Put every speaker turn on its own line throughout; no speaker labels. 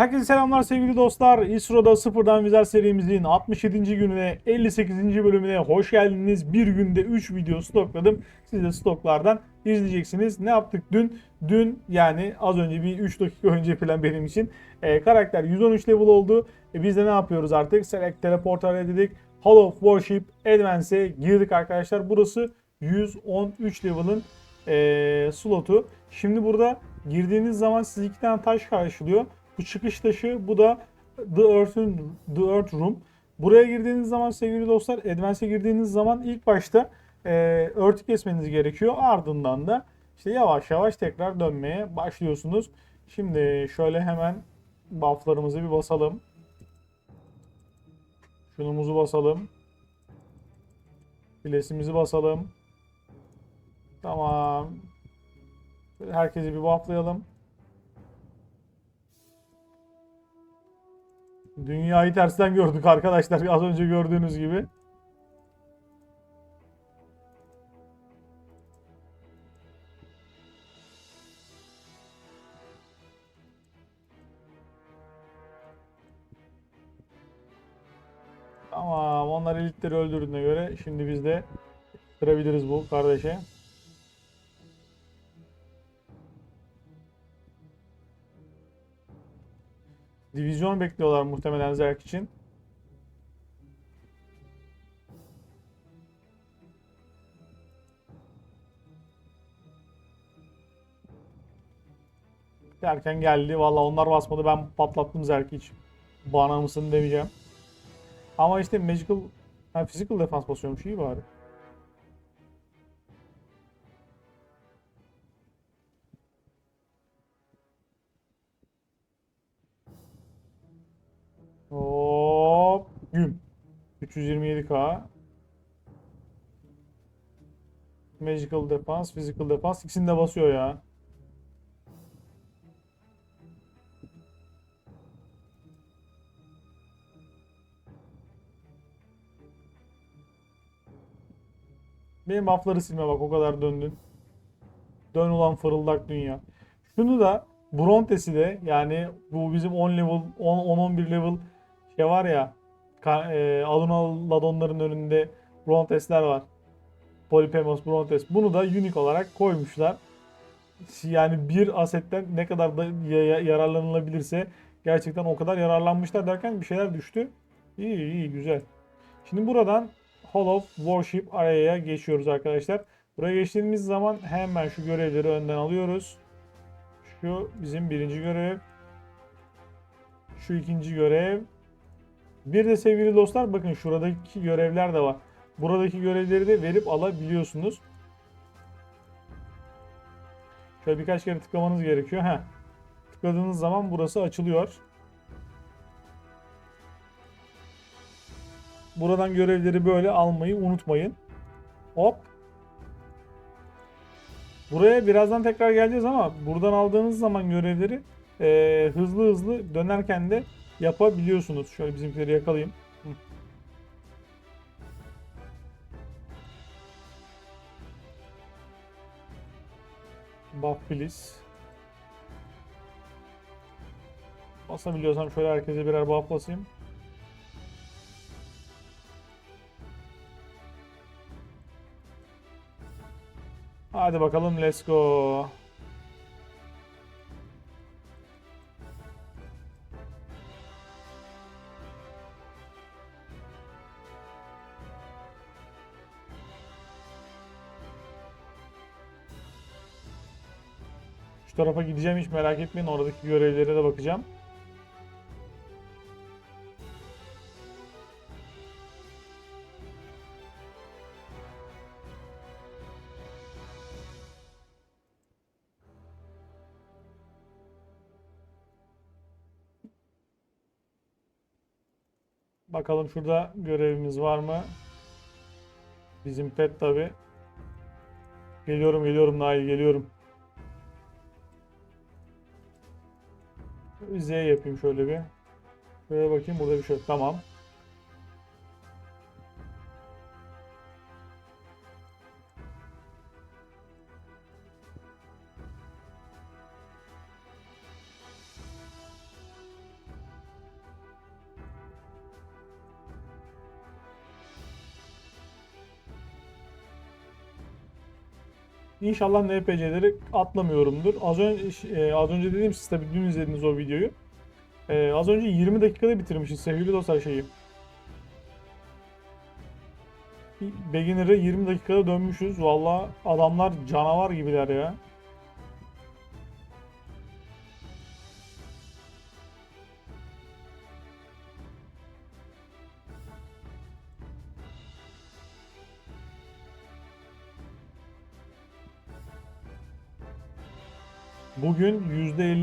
Herkese selamlar sevgili dostlar. İsro'da sıfırdan vizer serimizin 67. gününe 58. bölümüne hoş geldiniz. Bir günde 3 video stokladım. Siz de stoklardan izleyeceksiniz. Ne yaptık dün? Dün yani az önce bir 3 dakika önce falan benim için e, karakter 113 level oldu. E, biz de ne yapıyoruz artık? Select Teleporter dedik. Hall of Worship Advance'e girdik arkadaşlar. Burası 113 level'ın e, slotu. Şimdi burada girdiğiniz zaman sizi iki tane taş karşılıyor. Bu çıkış taşı, bu da The Earth'ün The Earth Room. Buraya girdiğiniz zaman sevgili dostlar, Advance'e girdiğiniz zaman ilk başta e, Earth'ü kesmeniz gerekiyor. Ardından da işte yavaş yavaş tekrar dönmeye başlıyorsunuz. Şimdi şöyle hemen bufflarımızı bir basalım. Şunumuzu basalım. Bilesimizi basalım. Tamam. Herkesi bir bufflayalım. Dünyayı tersten gördük arkadaşlar az önce gördüğünüz gibi. Tamam onlar elitleri öldürdüğüne göre şimdi biz de kırabiliriz bu kardeşe. Divizyon bekliyorlar muhtemelen Zerk için. Derken geldi. Valla onlar basmadı. Ben patlattım Zerk'i hiç. Bana mısın demeyeceğim. Ama işte Magical... Ha, physical defense basıyormuş. iyi bari. 327k. Magical Defense, Physical Defense ikisini de basıyor ya. Benim buff'ları silme bak o kadar döndün. Dön ulan fırıldak dünya. Şunu da Brontes'i de yani bu bizim 10 level 10-11 level şey var ya e, Aluna Ladonların önünde Brontes'ler var. Polypemos Brontes. Bunu da unique olarak koymuşlar. Yani bir asetten ne kadar da ya- ya- yararlanılabilirse gerçekten o kadar yararlanmışlar derken bir şeyler düştü. İyi iyi güzel. Şimdi buradan Hall of Worship araya geçiyoruz arkadaşlar. Buraya geçtiğimiz zaman hemen şu görevleri önden alıyoruz. Şu bizim birinci görev. Şu ikinci görev. Bir de sevgili dostlar bakın şuradaki görevler de var. Buradaki görevleri de verip alabiliyorsunuz. Şöyle birkaç kere tıklamanız gerekiyor. Heh. Tıkladığınız zaman burası açılıyor. Buradan görevleri böyle almayı unutmayın. Hop. Buraya birazdan tekrar geleceğiz ama buradan aldığınız zaman görevleri eee, hızlı hızlı dönerken de yapabiliyorsunuz. Şöyle bizimkileri yakalayayım. Buff please. Basabiliyorsam şöyle herkese birer buff basayım. Hadi bakalım let's go. Tarafa gideceğim hiç merak etmeyin. Oradaki görevlere de bakacağım. Bakalım şurada görevimiz var mı? Bizim pet tabi. Geliyorum geliyorum Nail geliyorum. Z yapayım şöyle bir. Şöyle bakayım burada bir şey. Tamam. İnşallah NPC'leri atlamıyorumdur. Az önce e, az önce dediğim siz tabii dün izlediniz o videoyu. E, az önce 20 dakikada bitirmişiz sevgili dostlar şeyi. Beginner'ı 20 dakikada dönmüşüz. Valla adamlar canavar gibiler ya.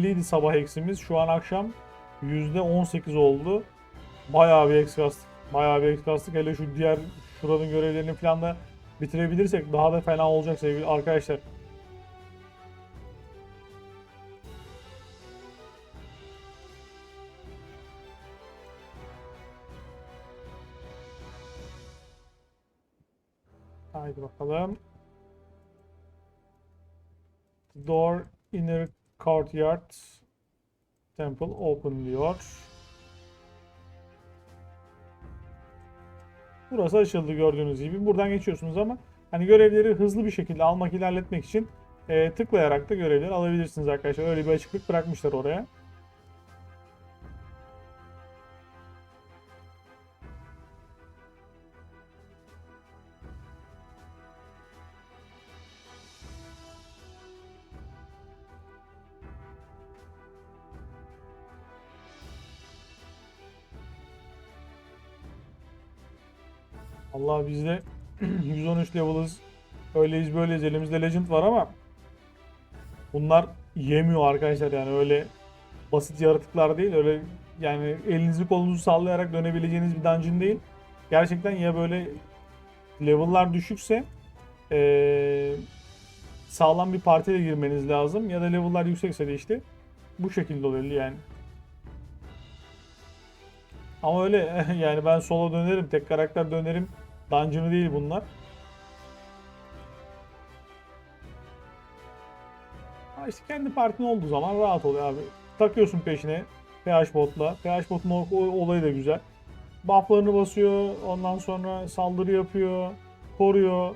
%50 idi sabah eksimiz. Şu an akşam %18 oldu. Bayağı bir eks kastık. Bayağı bir eks kastık. Hele şu diğer şuranın görevlerini falan da bitirebilirsek daha da fena olacak sevgili arkadaşlar. Haydi bakalım. Door inner courtyard temple open diyor. Burası açıldı gördüğünüz gibi. Buradan geçiyorsunuz ama hani görevleri hızlı bir şekilde almak, ilerletmek için e, tıklayarak da görevleri alabilirsiniz arkadaşlar. Öyle bir açıklık bırakmışlar oraya. Allah bizde 113 level'ız. Öyleyiz böyleyiz. Elimizde Legend var ama bunlar yemiyor arkadaşlar yani öyle basit yaratıklar değil. Öyle yani elinizi kolunuzu sallayarak dönebileceğiniz bir dungeon değil. Gerçekten ya böyle level'lar düşükse ee, sağlam bir partiye girmeniz lazım ya da level'lar yüksekse de işte bu şekilde oluyor yani. Ama öyle yani ben sola dönerim, tek karakter dönerim. Dungeon'ı değil bunlar. Ha işte kendi partin olduğu zaman rahat oluyor abi. Takıyorsun peşine PH botla. PH botun o- o- olayı da güzel. Buff'larını basıyor, ondan sonra saldırı yapıyor, koruyor.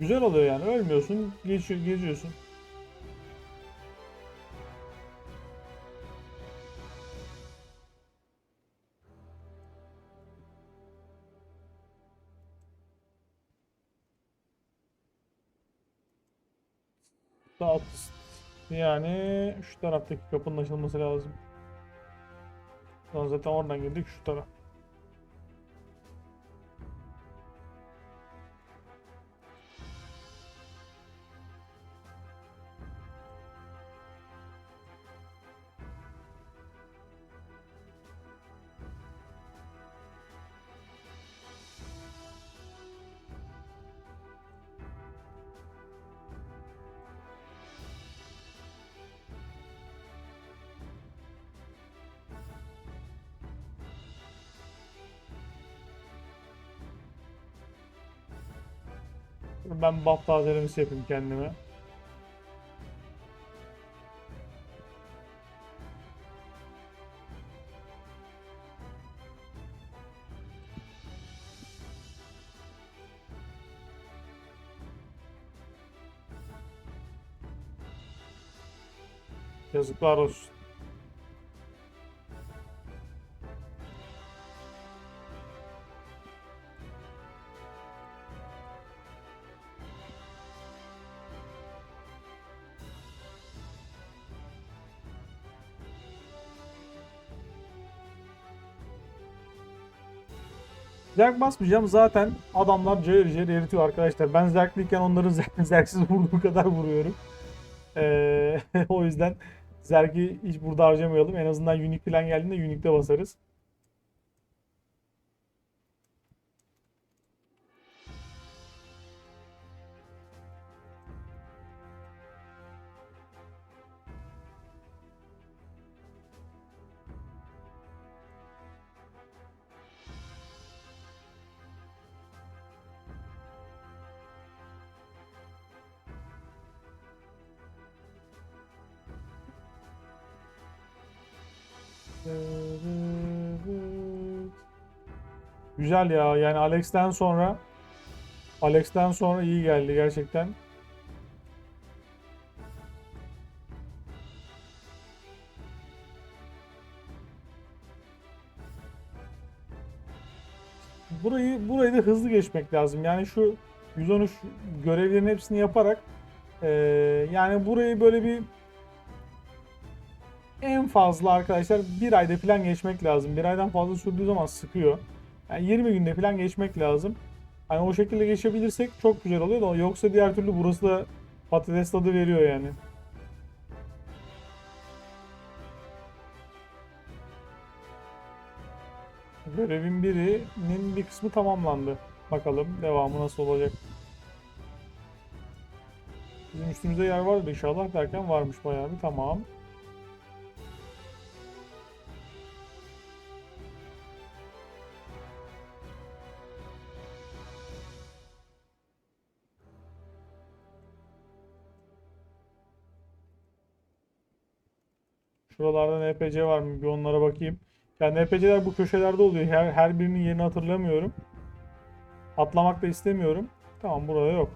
Güzel oluyor yani. Ölmüyorsun, geçiyor, geziyorsun. Saat yani şu taraftaki kapının açılması lazım. Zaten oradan girdik şu taraf. Ben buff tazelemesi yapayım kendime. Yazıklar olsun. Zerk basmayacağım zaten adamlar cayır cayır eritiyor arkadaşlar. Ben zerkliyken onların zerk- zerksiz vurduğu kadar vuruyorum. Ee, o yüzden zerki hiç burada harcamayalım. En azından unique falan geldiğinde unique'de basarız. Güzel ya. Yani Alex'ten sonra Alex'ten sonra iyi geldi gerçekten. Burayı burayı da hızlı geçmek lazım. Yani şu 113 görevlerin hepsini yaparak ee, yani burayı böyle bir en fazla arkadaşlar bir ayda plan geçmek lazım. Bir aydan fazla sürdüğü zaman sıkıyor. Yani 20 günde falan geçmek lazım. Hani o şekilde geçebilirsek çok güzel oluyor da yoksa diğer türlü burası da patates tadı veriyor yani. Görevin birinin bir kısmı tamamlandı. Bakalım devamı nasıl olacak. Bizim üstümüzde yer vardı inşallah derken varmış bayağı bir tamam. Şuralarda NPC var mı? Bir onlara bakayım. Yani NPC'ler bu köşelerde oluyor. Her, her birinin yerini hatırlamıyorum. Atlamak da istemiyorum. Tamam burada yok.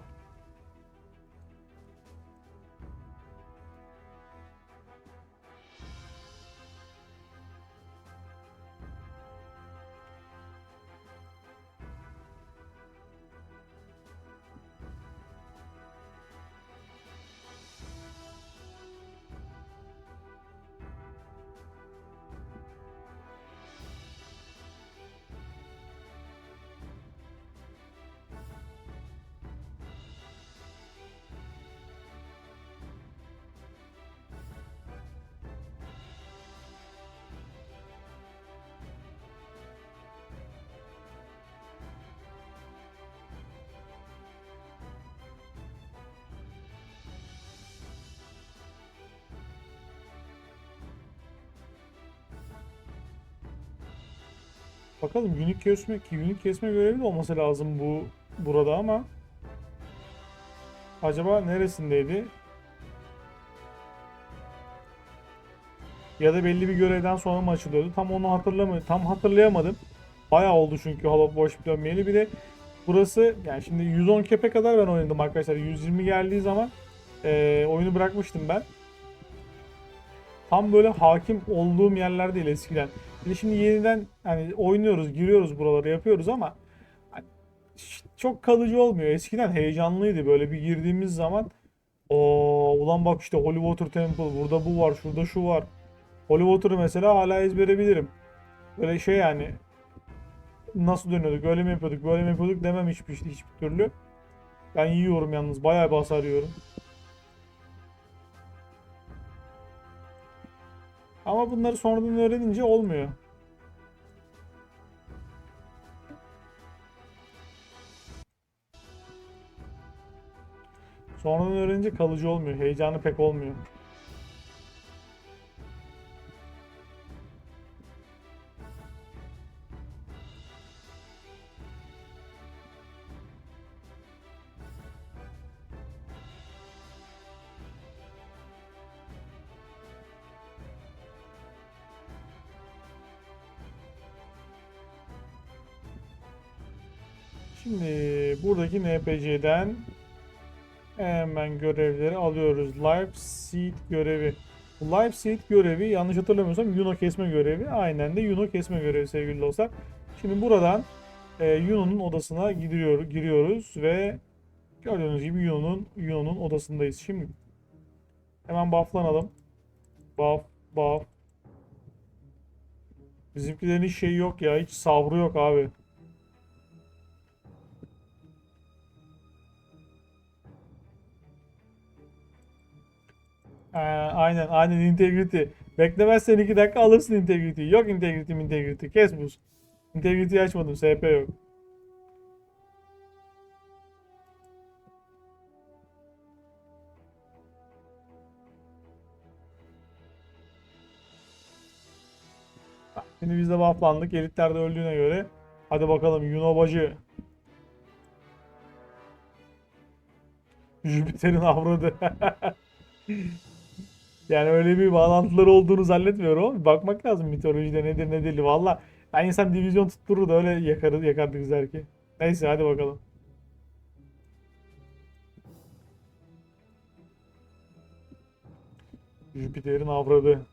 Bakalım unique kesme ki unique kesme görevi de olması lazım bu burada ama acaba neresindeydi? Ya da belli bir görevden sonra mı açılıyordu? Tam onu hatırlamıyorum. Tam hatırlayamadım. Bayağı oldu çünkü Halo of Worship dönmeyeli. Bir de burası yani şimdi 110 kepe kadar ben oynadım arkadaşlar. 120 geldiği zaman eee, oyunu bırakmıştım ben. Tam böyle hakim olduğum yerler değil eskiden. Bir de şimdi yeniden hani oynuyoruz, giriyoruz buraları yapıyoruz ama hani çok kalıcı olmuyor. Eskiden heyecanlıydı böyle bir girdiğimiz zaman o ulan bak işte Holy Water Temple burada bu var, şurada şu var. Holy Water'ı mesela hala ezbere bilirim. Böyle şey yani nasıl dönüyorduk, öyle mi yapıyorduk, böyle mi yapıyorduk demem hiçbir, hiçbir türlü. Ben yiyorum yalnız, bayağı yiyorum. Ama bunları sonradan öğrenince olmuyor. Sonradan öğrenince kalıcı olmuyor. Heyecanı pek olmuyor. Şimdi buradaki NPC'den hemen görevleri alıyoruz. Live Seed görevi. Bu Live Seed görevi yanlış hatırlamıyorsam Yuno kesme görevi. Aynen de Yuno kesme görevi sevgili dostlar. Şimdi buradan e, Yuno'nun odasına gidiyor, giriyoruz ve gördüğünüz gibi Yuno'nun Yuno'nun odasındayız. Şimdi hemen bufflanalım. Buff, buff. Bizimkilerin hiç şeyi yok ya. Hiç sabrı yok abi. Aynen aynen integrity. Beklemezsen 2 dakika alırsın integrity. Yok integrity integrity. Kes buz. Integrity açmadım. SP yok. Şimdi biz de bufflandık. Elitler de öldüğüne göre. Hadi bakalım Yuno bacı. Jüpiter'in avradı. Yani öyle bir bağlantıları olduğunu zannetmiyorum ama bakmak lazım mitolojide nedir ne değil. Valla ben insan divizyon tutturur da öyle yakarız, yakardık zerki. Neyse hadi bakalım. Jüpiter'in avradı.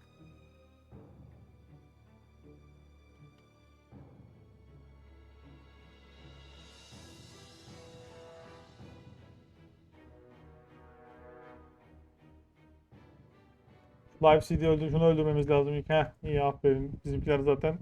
Live CD öldür, şunu öldürmemiz lazım ilk. Heh, iyi aferin. Bizimkiler zaten.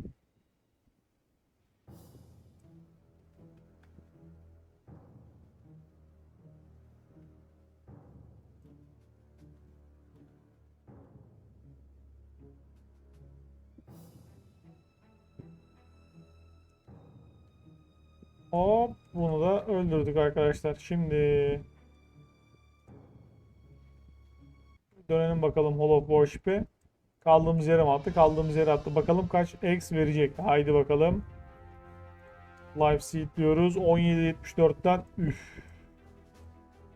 Hop bunu da öldürdük arkadaşlar. Şimdi dönelim bakalım Hall of Worship'e. Kaldığımız yere attı? Kaldığımız yere attı. Bakalım kaç X verecek. Haydi bakalım. Live seed diyoruz. 17.74'ten üf.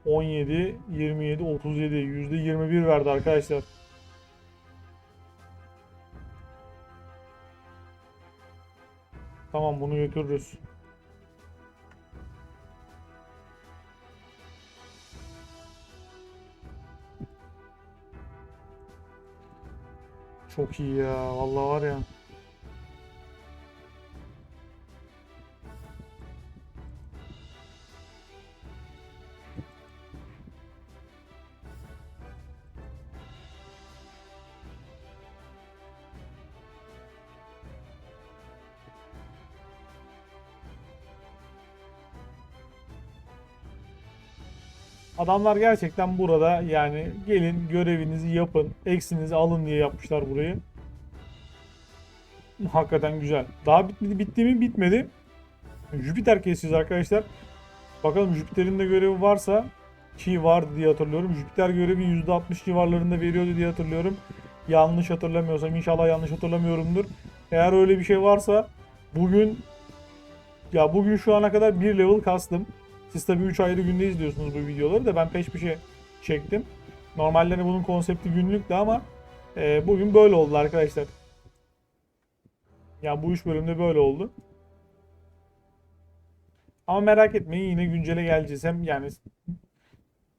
17, 27, 37. %21 verdi arkadaşlar. Tamam bunu götürürüz. Çok iyi ya. Vallahi var ya. Adamlar gerçekten burada yani gelin görevinizi yapın, eksinizi alın diye yapmışlar burayı. Hakikaten güzel. Daha bitmedi, bitti mi? Bitmedi. Jüpiter kesiyoruz arkadaşlar. Bakalım Jüpiter'in de görevi varsa ki vardı diye hatırlıyorum. Jüpiter görevi %60 civarlarında veriyordu diye hatırlıyorum. Yanlış hatırlamıyorsam inşallah yanlış hatırlamıyorumdur. Eğer öyle bir şey varsa bugün ya bugün şu ana kadar bir level kastım. Siz tabii 3 ayrı günde izliyorsunuz bu videoları da ben peş peşe çektim. Normalde bunun konsepti günlüktü ama e, bugün böyle oldu arkadaşlar. Ya bu 3 bölümde böyle oldu. Ama merak etmeyin yine güncele geleceğiz. Hem yani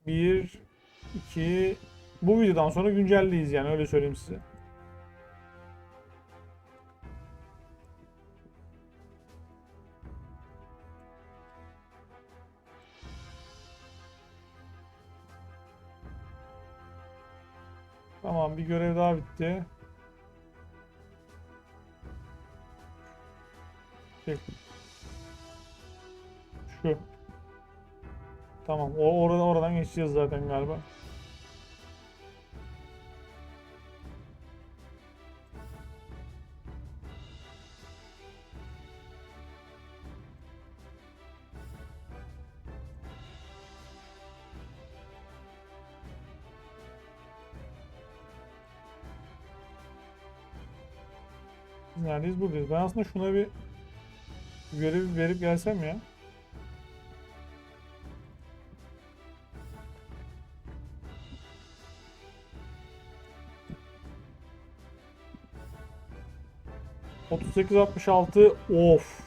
1 2 bu videodan sonra günceldeyiz yani öyle söyleyeyim size. Tamam bir görev daha bitti. Çek. Şu. Tamam. O oradan oradan geçeceğiz zaten galiba. Neredeyiz? Buradayız. Ben aslında şuna bir görev verip gelsem ya. Otuz sekiz altmış altı. Of.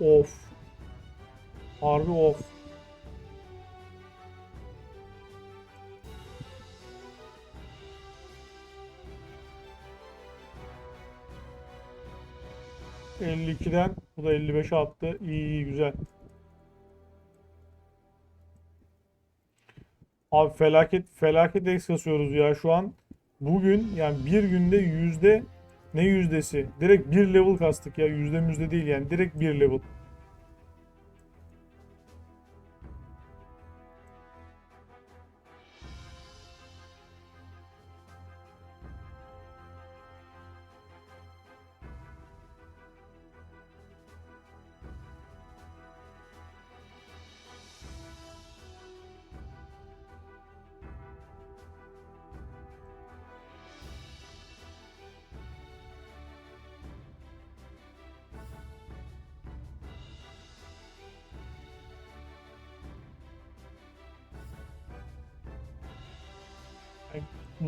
Of. Harbi of. ...52'den... ...bu da 55'e attı. İyi iyi güzel. Abi felaket felaket X kasıyoruz ya şu an. Bugün yani bir günde yüzde... ...ne yüzdesi? Direkt bir level kastık ya. Yüzde müzde değil yani. Direkt bir level.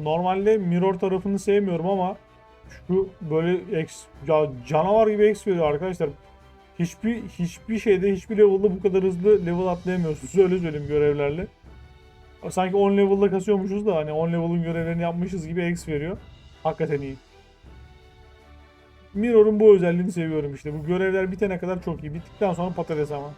Normalde mirror tarafını sevmiyorum ama şu böyle X ya canavar gibi X veriyor arkadaşlar. Hiçbir hiçbir şeyde hiçbir level'da bu kadar hızlı level atlayamıyorsunuz. Öyle söyleyeyim görevlerle. Sanki 10 level'da kasıyormuşuz da hani 10 level'ın görevlerini yapmışız gibi X veriyor. Hakikaten iyi. Mirror'un bu özelliğini seviyorum işte. Bu görevler bitene kadar çok iyi. Bittikten sonra patates ama.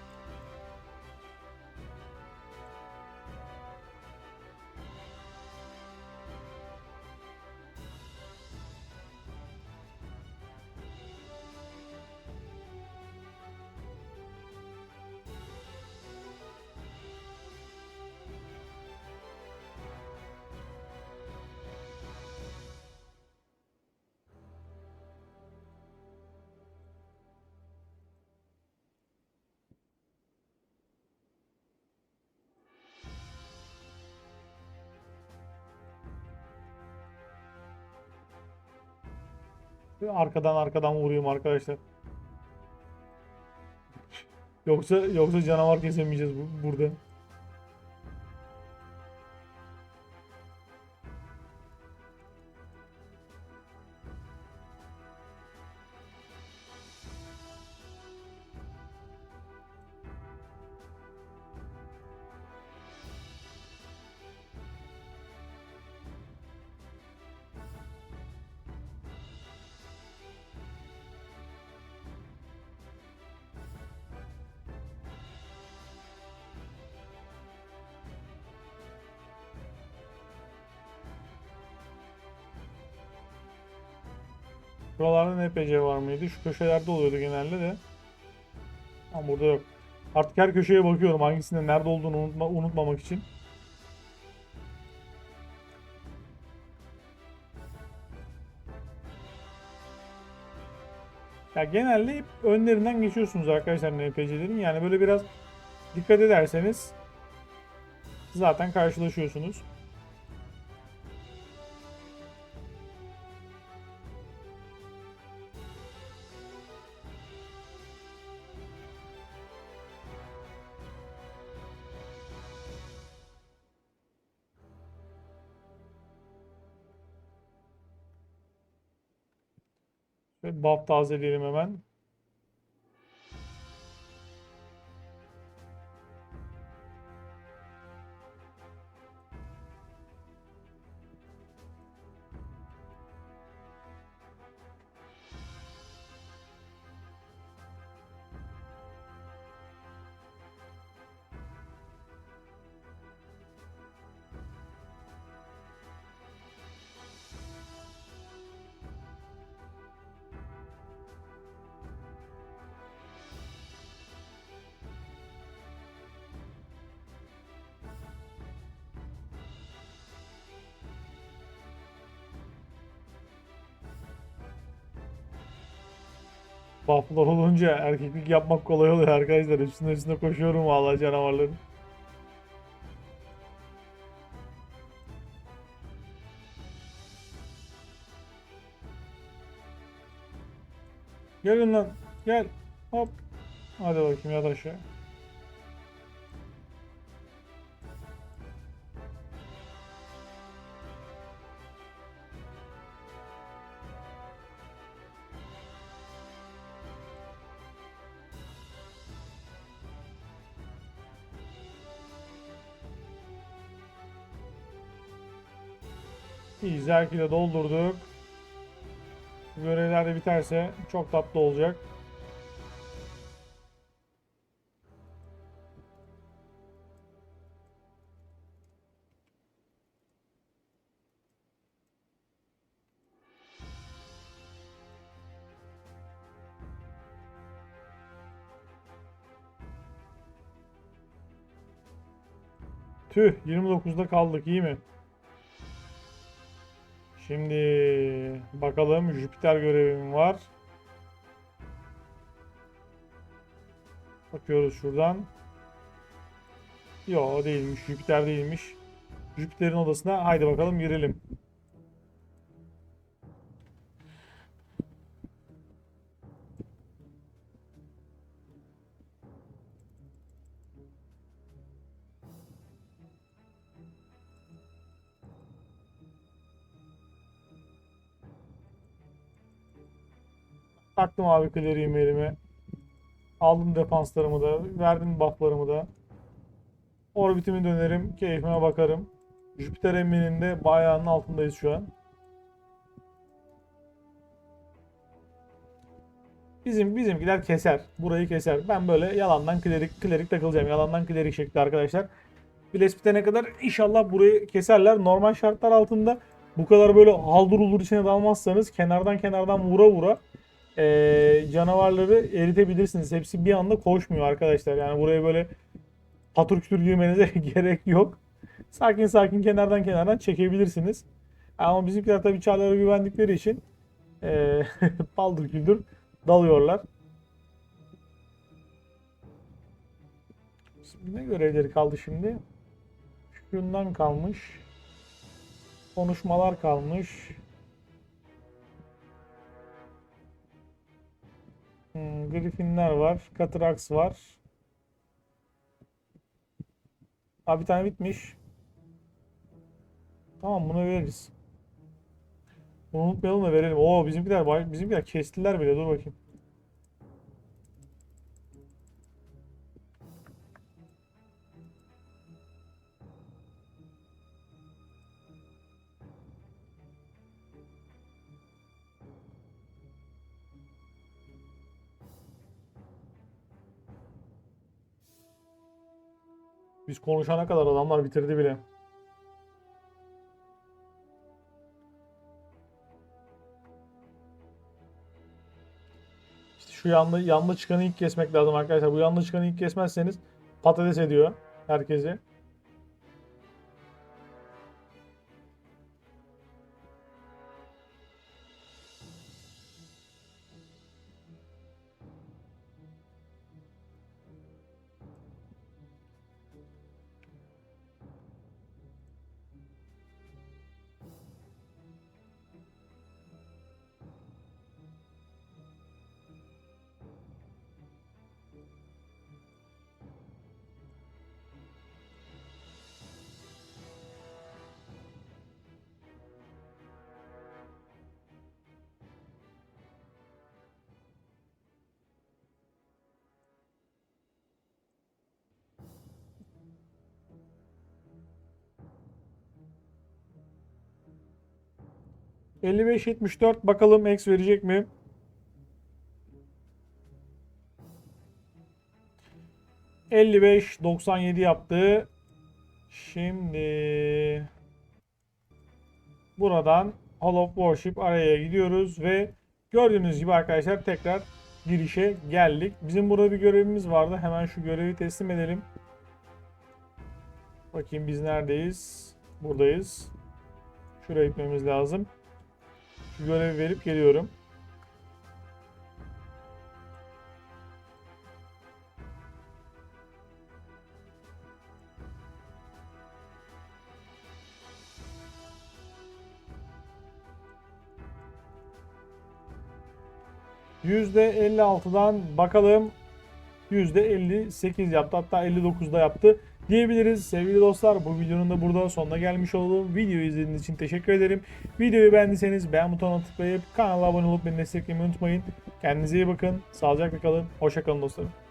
Arkadan arkadan vurayım arkadaşlar. Yoksa yoksa canavar kesemeyeceğiz bu, burada. Buralarda NPC var mıydı? Şu köşelerde oluyordu genelde de. Ama burada yok. Artık her köşeye bakıyorum hangisinde nerede olduğunu unutma, unutmamak için. Ya genelde hep önlerinden geçiyorsunuz arkadaşlar NPC'lerin. Yani böyle biraz dikkat ederseniz zaten karşılaşıyorsunuz. Ve buff tazeleyelim hemen. Buff'lar olunca erkeklik yapmak kolay oluyor arkadaşlar. Üstüne üstüne koşuyorum vallahi canavarların. Gelin lan. Gel. Hop. Hadi bakayım yat aşağı. De doldurduk. Görevler de biterse çok tatlı olacak. Tüh 29'da kaldık iyi mi? Şimdi bakalım Jüpiter görevim var. Bakıyoruz şuradan. Yo değilmiş. Jüpiter değilmiş. Jüpiter'in odasına haydi bakalım girelim. Taktım abi kleriğimi elime. Aldım defanslarımı da. Verdim bufflarımı da. Orbitimi dönerim. Keyfime bakarım. Jüpiter emmininde de bayağının altındayız şu an. Bizim bizimkiler keser. Burayı keser. Ben böyle yalandan klerik klerik takılacağım. Yalandan klerik şekli arkadaşlar. Biles bitene kadar inşallah burayı keserler. Normal şartlar altında bu kadar böyle haldır içine dalmazsanız kenardan kenardan vura vura e, canavarları eritebilirsiniz. Hepsi bir anda koşmuyor arkadaşlar. Yani buraya böyle patır kütür girmenize gerek yok. Sakin sakin kenardan kenardan çekebilirsiniz. Ama bizimkiler tabii çarlara güvendikleri için e, paldır küldür dalıyorlar. Ne görevleri kaldı şimdi? Şundan kalmış. Konuşmalar kalmış. Hmm, Griffinler var. Catrax var. Abi bir tane bitmiş. Tamam bunu veririz. Unutmayalım da verelim. Oo bizimkiler bizimkiler kestiler bile. Dur bakayım. Biz konuşana kadar adamlar bitirdi bile. İşte şu yanlı, yanlı çıkanı ilk kesmek lazım arkadaşlar. Bu yanlı çıkanı ilk kesmezseniz patates ediyor herkesi. ...55-74 bakalım X verecek mi? ...55 97 yaptı. Şimdi... Buradan Hall of Worship araya gidiyoruz ve gördüğünüz gibi arkadaşlar tekrar girişe geldik. Bizim burada bir görevimiz vardı. Hemen şu görevi teslim edelim. Bakayım biz neredeyiz? Buradayız. Şuraya gitmemiz lazım. Şu görevi verip geliyorum. %56'dan bakalım. %58 yaptı. Hatta 59'da yaptı diyebiliriz. Sevgili dostlar bu videonun da burada sonuna gelmiş oldum. Videoyu izlediğiniz için teşekkür ederim. Videoyu beğendiyseniz beğen butonuna tıklayıp kanala abone olup beni desteklemeyi unutmayın. Kendinize iyi bakın. Sağlıcakla kalın. Hoşça kalın dostlarım.